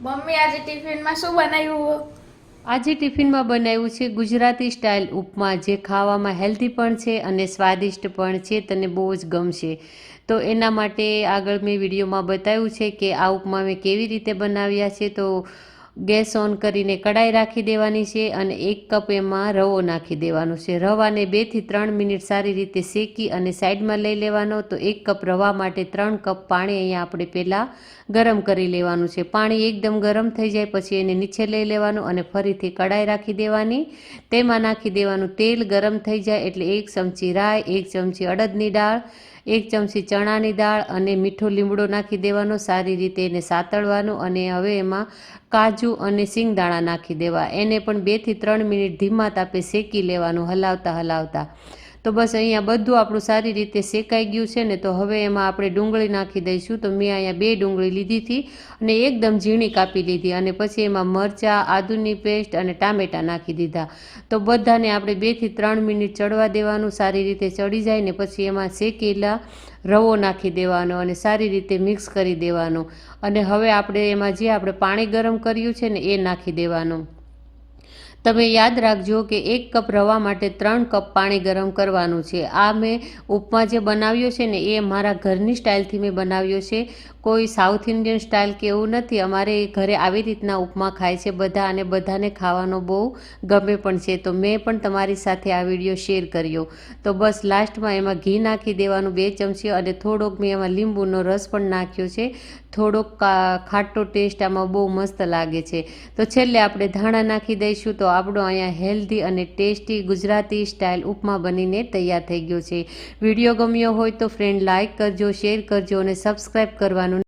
Mummy આજે ટિફિનમાં શું બનાવ્યું? આજે ટિફિનમાં બનાવ્યું છે ગુજરાતી સ્ટાઇલ ઉપમા, જે ખાવામાં હેલ્ધી પણ છે અને સ્વાદિષ્ટ પણ છે, તને બહુ જ ગમશે. તો એના માટે આગળ મેં વિડીયોમાં બતાવ્યું છે કે આ ઉપમા મેં કેવી રીતે બનાવ્યા છે. તો ગેસ ઓન કરીને કડાઈ રાખી દેવાની છે અને એક કપ એમાં રવો નાખી દેવાનો છે. રવાને બેથી ત્રણ મિનિટ સારી રીતે શેકી અને સાઈડમાં લઈ લેવાનો. તો એક કપ રવા માટે ત્રણ કપ પાણી અહીંયા આપણે પહેલાં ગરમ કરી લેવાનું છે. પાણી એકદમ ગરમ થઈ જાય પછી એને નીચે લઈ લેવાનું અને ફરીથી કડાઈ રાખી દેવાની. તેમાં નાખી દેવાનું તેલ ગરમ થઈ જાય એટલે એક ચમચી રાઈ, એક ચમચી અડદની દાળ એક ચમચી ચણાની દાળ અને મીઠો લીમડો નાખી દેવાનો, સારી રીતે એને સાતળવાનું અને હવે એમાં કાજુ અને સિંગદાણા નાખી દેવા. એને પણ બેથી ત્રણ મિનિટ ધીમા તાપે શેકી લેવાનું હલાવતા હલાવતા. તો બસ અહીંયા બધું આપણું સારી રીતે શેકાઈ ગયું છે ને તો હવે એમાં આપણે ડુંગળી નાખી દઈશું. તો મેં અહીંયા બે ડુંગળી લીધી હતી અને એકદમ ઝીણી કાપી લીધી અને પછી એમાં મરચાં, આદુની પેસ્ટ અને ટામેટાં નાખી દીધા. તો બધાને આપણે બેથી ત્રણ મિનિટ ચડવા દેવાનું, સારી રીતે ચડી જાય ને પછી એમાં શેકેલા રવો નાખી દેવાનો અને સારી રીતે મિક્સ કરી દેવાનો. અને હવે આપણે એમાં જે આપણે પાણી ગરમ કર્યું છે ને એ નાખી દેવાનું. તમે યાદ રાખજો કે એક કપ રવા માટે ત્રણ કપ પાણી ગરમ કરવાનું છે. આ મેં ઉપમા જે બનાવ્યો છે ને, એ મારા ઘરની સ્ટાઇલથી મેં બનાવ્યો છે. કોઈ સાઉથ ઇન્ડિયન સ્ટાઇલ કે એવું નથી. અમારે ઘરે આવી રીતના ઉપમા ખાય છે બધા અને બધાને ખાવાનો બહુ ગમે પણ છે. તો મેં પણ તમારી સાથે આ વીડિયો શેર કર્યો. તો બસ લાસ્ટમાં એમાં ઘી નાખી દેવાનું બે ચમચી અને થોડોક મેં એમાં લીંબુનો રસ પણ નાખ્યો છે. થોડોક ખાટો ટેસ્ટ આમાં બહુ મસ્ત લાગે છે. તો છેલ્લે આપણે ધાણા નાખી દઈશું. તો આપણો અહીંયા હેલ્ધી અને ટેસ્ટી ગુજરાતી સ્ટાઇલ ઉપમા બનીને તૈયાર થઈ ગયો છે. વીડિયો ગમ્યો હોય તો ફ્રેન્ડ લાઇક કરજો શેર કરજો અને સબસ્ક્રાઈબ કરવાનું